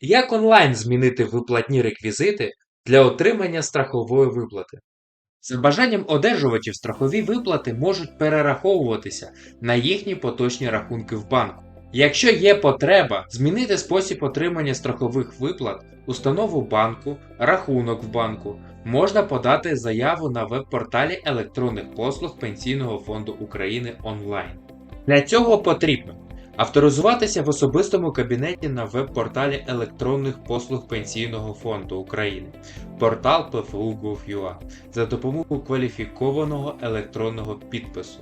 Як онлайн змінити виплатні реквізити для отримання страхової виплати? За бажанням одержувачів страхові виплати можуть перераховуватися на їхні поточні рахунки в банку. Якщо є потреба змінити спосіб отримання страхових виплат, установу банку, рахунок в банку, можна подати заяву на веб-порталі електронних послуг Пенсійного фонду України онлайн. Для цього потрібно авторизуватися в особистому кабінеті на веб-порталі електронних послуг Пенсійного фонду України, портал PFU.gov.ua за допомогою кваліфікованого електронного підпису.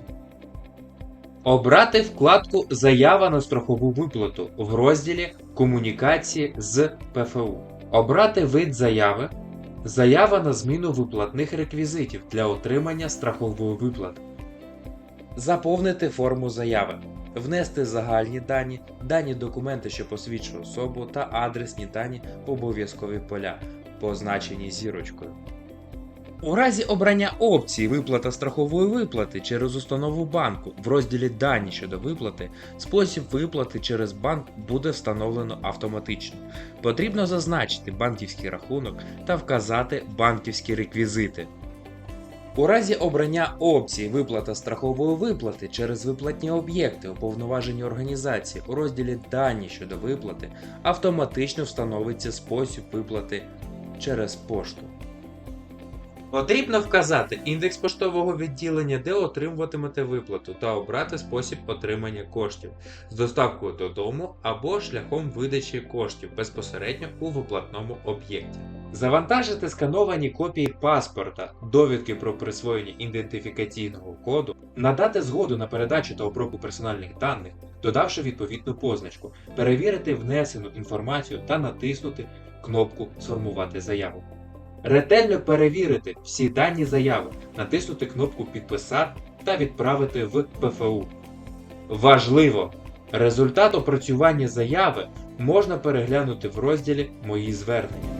Обрати вкладку Заява на страхову виплату в розділі Комунікації з ПФУ. Обрати вид заяви. Заява на зміну виплатних реквізитів для отримання страхової виплати. Заповнити форму заяви. Внести загальні дані, дані документи, що посвідчують особу та адресні дані в обов'язкові поля, позначені зірочкою. У разі обрання опції виплата страхової виплати через установу банку в розділі Дані щодо виплати, спосіб виплати через банк буде встановлено автоматично. Потрібно зазначити банківський рахунок та вказати банківські реквізити. У разі обрання опції виплата страхової виплати через виплатні об'єкти уповноважені організації у розділі Дані щодо виплати автоматично встановиться спосіб виплати через пошту. Потрібно вказати індекс поштового відділення, де отримуватимете виплату, та обрати спосіб отримання коштів з доставкою додому або шляхом видачі коштів безпосередньо у виплатному об'єкті. Завантажити скановані копії паспорта, довідки про присвоєння ідентифікаційного коду, надати згоду на передачу та обробку персональних даних, додавши відповідну позначку, перевірити внесену інформацію та натиснути кнопку Сформувати заяву. Ретельно перевірити всі дані заяви, натиснути кнопку Підписати та відправити в ПФУ. Важливо! Результат опрацювання заяви можна переглянути в розділі Мої звернення.